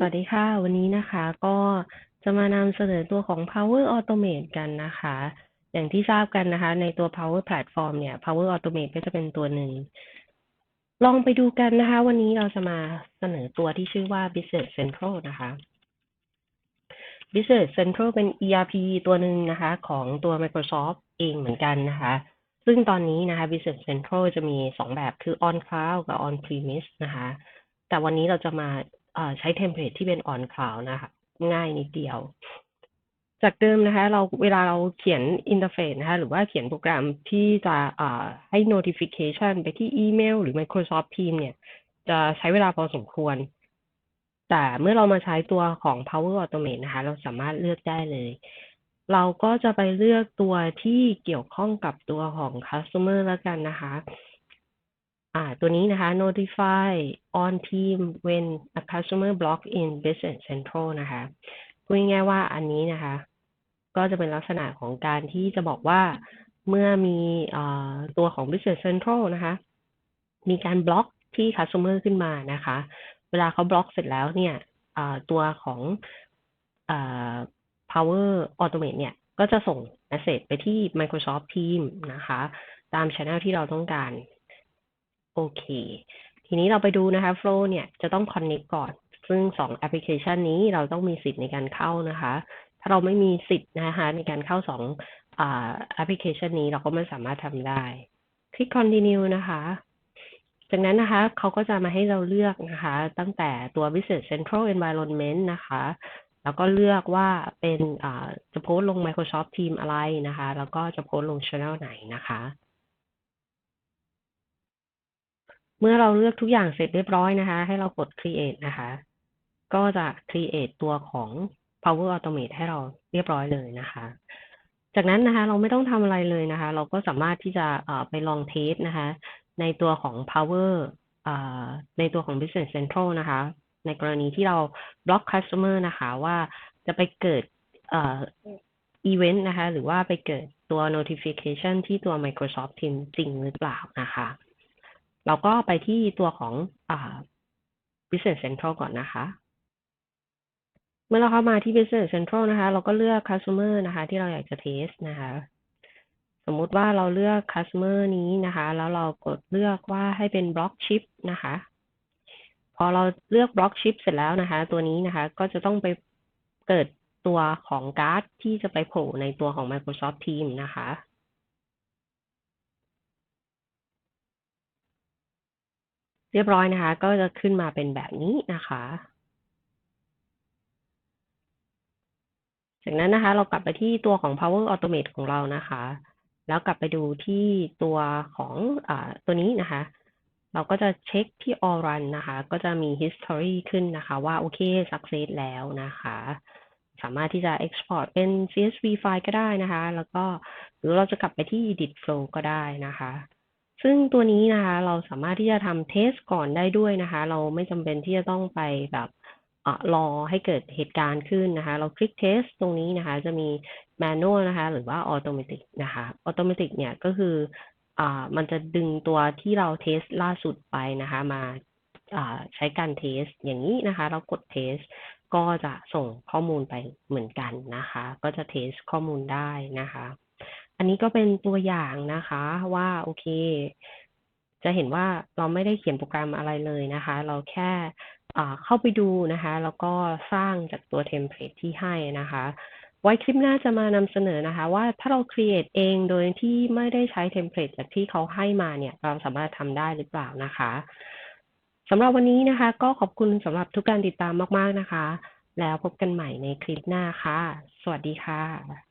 สวัสดีค่ะ วันนี้นะคะก็จะมานำเสนอตัวของ Power Automate กันนะคะ อย่างที่ทราบกันนะคะ ในตัว Power Platform เนี่ย Power Automate ก็จะเป็นตัวหนึ่ง ลองไปดูกันนะคะ วันนี้เราจะมาเสนอตัวที่ชื่อว่า Business Central นะคะ Business Central เป็น ERP ตัวหนึ่งนะคะ ของตัว Microsoft เองเหมือนกันนะคะ ซึ่งตอนนี้นะคะ Business Central จะมีสองแบบคือ On Cloud กับ On Premise นะคะ แต่วันนี้เราจะมา ใช้เทมเพลตที่เป็น On Cloud นะคะง่ายนิดเดียว จากเดิมนะคะ เราเวลาเราเขียนอินเทอร์เฟซนะคะ หรือว่าเขียนโปรแกรมที่จะให้ notification ไปที่อีเมลหรือ Microsoft Teams เนี่ย จะใช้เวลาพอสมควร แต่เมื่อเรามาใช้ตัวของ Power Automate นะคะ เราสามารถเลือกได้เลย เราก็จะไปเลือกตัวที่เกี่ยวข้องกับตัวของ Customer แล้วกันนะคะ อ่าตัวนี้นะคะ notify on team when a customer block in business central นะคะพูดง่ายๆว่าอันนี้นะคะ ก็จะเป็นลักษณะของการที่จะบอกว่าเมื่อมีตัวของ business central นะคะ มีการบล็อกที่ customer ขึ้นมานะคะ เวลาเขาบล็อกเสร็จแล้วเนี่ยตัวของ power automate เนี่ย ก็จะส่ง message ไปที่ Microsoft Teams นะคะ ตาม channel ที่เราต้องการ โอเค ทีนี้เราไปดูนะคะ Flow เนี่ยจะต้อง connect ก่อน ซึ่งสองแอปพลิเคชันนี้เราต้องมีสิทธิ์ในการเข้านะคะ ถ้าเราไม่มีสิทธิ์นะคะในการเข้าสองแอปพลิเคชันนี้เราก็ไม่สามารถทำได้ คลิก continue นะคะจากนั้นนะคะเขาก็จะมาให้เราเลือกนะคะ ตั้งแต่ตัว Business Central Environment นะคะ แล้วก็เลือกว่าเป็นจะโพสลง Microsoft Team อะไรนะคะ แล้วก็จะโพสลง Channel ไหนนะคะ เมื่อเราเลือกทุกอย่างเสร็จเรียบร้อยนะคะ ให้เรากด create นะคะ ก็จะ create ตัวของ Power Automate ให้เราเรียบร้อยเลยนะคะ จากนั้นนะคะ เราไม่ต้องทำอะไรเลยนะคะ เราก็สามารถที่จะไปลองเทสนะคะ ในตัวของ Power ในตัวของ Business Central นะคะ ในกรณีที่เราบล็อก Customer นะคะ ว่าจะไปเกิดอีเวนต์นะคะ หรือว่าไปเกิดตัว notification ที่ตัว Microsoft Teams จริงหรือเปล่านะคะ เราก็ไปที่ตัวของอ่า Business Central ก่อนนะคะ เมื่อเราเข้ามาที่ Business Central นะคะ เราก็เลือก Customer นะคะ ที่เราอยากจะเทสนะคะ สมมุติว่าเราเลือก Customer นี้นะคะ แล้วเรากดเลือกว่าให้เป็น Block Chip นะคะ พอเราเลือก Block Chip เสร็จแล้วนะคะ ตัวนี้นะคะ ก็จะต้องไปเกิดตัวของการ์ดที่จะไปโผล่ในตัวของ Microsoft Teams นะคะ เรียบร้อยนะคะ ก็จะขึ้นมาเป็นแบบนี้นะคะ จากนั้นนะคะ เรากลับไปที่ตัวของ Power Automate ของเรานะคะ แล้วกลับไปดูที่ตัวของอตัวนี้นะคะ เราก็จะเช็คที่ All Run นะคะ ก็จะมี History ขึ้นนะคะ ว่าโอเค Success แล้วนะคะ สามารถที่จะ Export เป็น CSV ไฟล์ก็ได้นะคะ แล้วก็หรือเราจะกลับไปที่ Edit Flow ก็ได้นะคะ ซึ่งตัวนี้นะคะเราสามารถที่จะทำเทสก่อนได้ด้วยนะคะ เราไม่จำเป็นที่จะต้องไปแบบรอให้เกิดเหตุการณ์ขึ้นนะคะ เราคลิกเทสตรงนี้นะคะ จะมีแมนนวลนะคะ หรือว่าออโตเมติกนะคะออโตเมติกเนี่ยก็คืออมันจะดึงตัวที่เราเทสล่าสุดไปนะคะ มาอ่าใช้การเทสอย่างนี้นะคะ เรากดเทสก็จะส่งข้อมูลไปเหมือนกันนะคะ ก็จะเทสข้อมูลได้นะคะ อันนี้ก็เป็นตัวอย่างนะคะว่าโอเค จะเห็นว่าเราไม่ได้เขียนโปรแกรมอะไรเลยนะคะ เราแค่เข้าไปดูนะคะ แล้วก็สร้างจากตัวเทมเพลตที่ให้นะคะ ไว้คลิปหน้าจะมานำเสนอนะคะ ว่าถ้าเรา create เองโดยที่ไม่ได้ใช้เทมเพลตจากที่เขาให้มาเนี่ย เราสามารถทำได้หรือเปล่านะคะสำหรับวันนี้นะคะ ก็ขอบคุณสำหรับทุกการติดตามมาก ๆ นะคะ แล้วพบกันใหม่ในคลิปหน้าค่ะ สวัสดีค่ะ